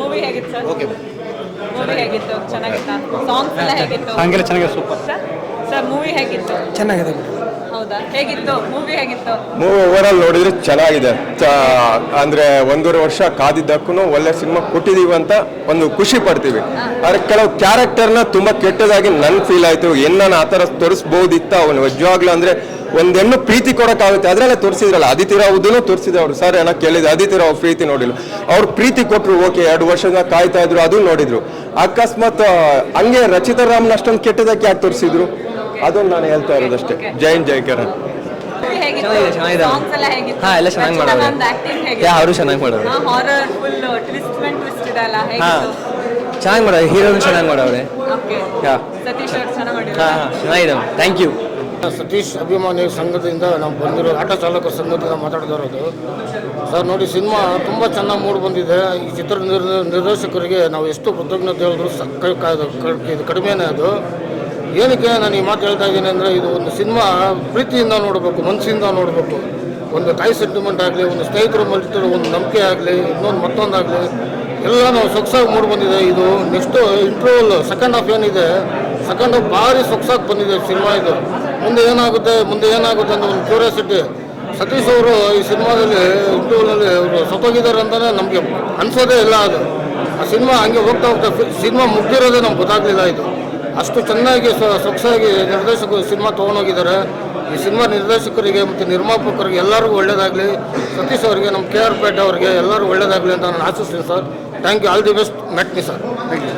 Movie ಹೇಗಿತ್ತು? Sir okay movie ಹೇಗಿತ್ತು? ಚೆನ್ನಾಗಿತ್ತಾ? Songs ಎಲ್ಲ ಹೇಗಿತ್ತು? ಹಂಗೆಲ್ಲ ಚೆನ್ನಾಗಿದೆ ಸೂಪರ್. ಸರ್ ಸರ್ ಮೂವಿ ಹೇಗಿತ್ತು? ಚೆನ್ನಾಗಿದೆ. ಹೌದಾ ಹೇಗಿತ್ತು? ಮೂವಿ ಹೇಗಿತ್ತು? ಮೂವಿ ಓವರಾಲ್ ನೋಡಿದ್ರೆ ಚೆನ್ನಾಗಿದೆ. ಚ- ಅಂದ್ರೆ ಒಂದೂವರೆ ವರ್ಷ ಕಾದಿದ್ದಕ್ಕೂ ಒಳ್ಳೆ ಸಿನಿಮಾ ಕೊಟ್ಟಿದೀವಿ ಅಂತ ಒಂದು ಖುಷಿ ಪಡ್ತೀವಿ. ಆದ್ರೆ ಕೆಲವು ಕ್ಯಾರೆಕ್ಟರ್ನ ತುಂಬಾ ಕೆಟ್ಟದಾಗಿ ನನ್ ಫೀಲ್ ಆಯ್ತು. ಏನ್ ನಾನು ಆತರ ತೋರಿಸ್ಬೋದಿತ್ತ. ಅವನು ನಿಜವಾಗ್ಲೂ ಅಂದ್ರೆ ಒಂದ್ ಹೆಣ್ಣು ಪ್ರೀತಿ ಕೊಡಕ್ಕಾಗುತ್ತೆ. ಅದ್ರಲ್ಲೇ ತೋರಿಸಿದ್ರಲ್ಲ ಅದಿತಿ ರಾವುದನ್ನು ತೋರಿಸಿದ್ರು ಅವ್ರು. ಸರ್ ಏನೋ ಕೇಳಿದ್ರು ಅದಿತಿ ರಾವ್ ಪ್ರೀತಿ ನೋಡಿಲ್ಲ ಅವ್ರು ಪ್ರೀತಿ ಕೊಟ್ರು ಓಕೆ ಎರಡು ವರ್ಷದಿಂದ ಕಾಯ್ತಾ ಇದ್ರು ಅದು ನೋಡಿದ್ರು. ಅಕಸ್ಮಾತ್ ಆ, ಹಂಗೆ ರಚಿತಾ ರಾಮ್ನ ಅಷ್ಟೊಂದು ಕೆಟ್ಟದಕ್ಕೆ ಯಾಕೆ ತೋರಿಸಿದ್ರು? ಅದನ್ನ ನಾನು ಹೇಳ್ತಾ ಇರೋದಷ್ಟೇ. ಜೈನ್ ಜೈ ಕಿರಣ್ ಚೆನ್ನಾಗಿದೆ, ಚೆನ್ನಾಗಿದೆ. ಎಲ್ಲ ಹಾ, ಎಲ್ಲ ಚೆನ್ನಾಗಿ ಮಾಡೋರೆ. ಯಾ ಅವರು ಚೆನ್ನಾಗಿ ಮಾಡೋರು ಹಾಂ. ಚೆನ್ನಾಗಿ ಮಾಡೋರು ಹೀರೋನು ಚೆನ್ನಾಗಿ ಮಾಡೋರೆ ಓಕೆ ಯಾ. ಸತೀಶ್ ಅವ್ರು ಚೆನ್ನಾಗಿ ಹಾಂ ಹಾಂ ಚೆನ್ನಾಗಿದೆ ಥ್ಯಾಂಕ್ ಯು ಸತೀಶ್ ಅಭಿಮಾನಿ ಸಂಘದಿಂದ ನಾವು ಬಂದಿರೋ ಆಟೋ ಚಾಲಕರ ಸಂಘದಿಂದ ಮಾತಾಡ್ತಿರೋದು ಸರ್ ನೋಡಿ ಸಿನಿಮಾ ತುಂಬ ಚೆನ್ನಾಗಿ ಮೂಡ್ ಬಂದಿದೆ. ಈ ಚಿತ್ರ ನಿರ್ದೇಶಕರಿಗೆ ನಾವು ಎಷ್ಟು ಕೃತಜ್ಞತೆ ಹೇಳಿದ್ರು ಕಡಿಮೆನೇ ಅದು. ಏನಕ್ಕೆ ನಾನು ಈ ಮಾತು ಹೇಳ್ತಾ ಇದ್ದೀನಿ ಅಂದರೆ ಇದು ಒಂದು ಸಿನಿಮಾ ಪ್ರೀತಿಯಿಂದ ನೋಡಬೇಕು ಮನಸ್ಸಿಂದ ನೋಡಬೇಕು. ಒಂದು ತಾಯಿ ಸೆಂಟಿಮೆಂಟ್ ಆಗಲಿ, ಒಂದು ಸ್ನೇಹಿತರು ಮಲ್ತಿರೋ ಒಂದು ನಂಬಿಕೆ ಆಗಲಿ, ಇನ್ನೊಂದು ಮತ್ತೊಂದಾಗಲಿ, ಎಲ್ಲ ನಾವು ಸೊಗಸಾಗಿ ಮೂಡಿ ಬಂದಿದೆ. ಇದು ನೆಕ್ಸ್ಟು ಇಂಟ್ರೋಲ್ ಸೆಕೆಂಡ್ ಹಾಫ್ ಏನಿದೆ ಸೆಕೆಂಡ್ ಹಾಫ್ ಭಾರಿ ಸೊಗಸಾಗಿ ಬಂದಿದೆ ಸಿನಿಮಾ ಇದು. ಮುಂದೆ ಏನಾಗುತ್ತೆ ಮುಂದೆ ಏನಾಗುತ್ತೆ ಅಂತ ಒಂದು ಕ್ಯೂರಿಯಾಸಿಟಿ ಸತೀಶ್ ಅವರು ಈ ಸಿನಿಮಾದಲ್ಲಿ ಇಂಟ್ರೋಲಲ್ಲಿ ಅವರು ಸತ್ತೋಗಿದ್ದಾರೆ ಅಂತಲೇ ನಮಗೆ ಅನ್ಸೋದೇ ಇಲ್ಲ ಅದು. ಆ ಸಿನಿಮಾ ಹಂಗೆ ಹೋಗ್ತಾ ಹೋಗ್ತಾ ಸಿನಿಮಾ ಮುಗ್ದಿರೋದೇ ನಮ್ಗೆ ಗೊತ್ತಾಗಲಿಲ್ಲ ಇದು. ಅಷ್ಟು ಚೆನ್ನಾಗಿ ಸೊಗಸಾಗಿ ನಿರ್ದೇಶಕರು ಸಿನಿಮಾ ತೊಗೊಂಡೋಗಿದ್ದಾರೆ. ಈ ಸಿನಿಮಾ ನಿರ್ದೇಶಕರಿಗೆ ಮತ್ತು ನಿರ್ಮಾಪಕರಿಗೆ ಎಲ್ಲರಿಗೂ ಒಳ್ಳೇದಾಗಲಿ. ಸತೀಶ್ ಅವರಿಗೆ, ನಮ್ಮ ಕೆ ಆರ್ ಪೇಟೆ ಅವರಿಗೆ ಎಲ್ಲರಿಗೂ ಒಳ್ಳೇದಾಗಲಿ ಅಂತ ನಾನು ಆಶಿಸ್ತೀನಿ sir. Thank you all the best matinee sir thank you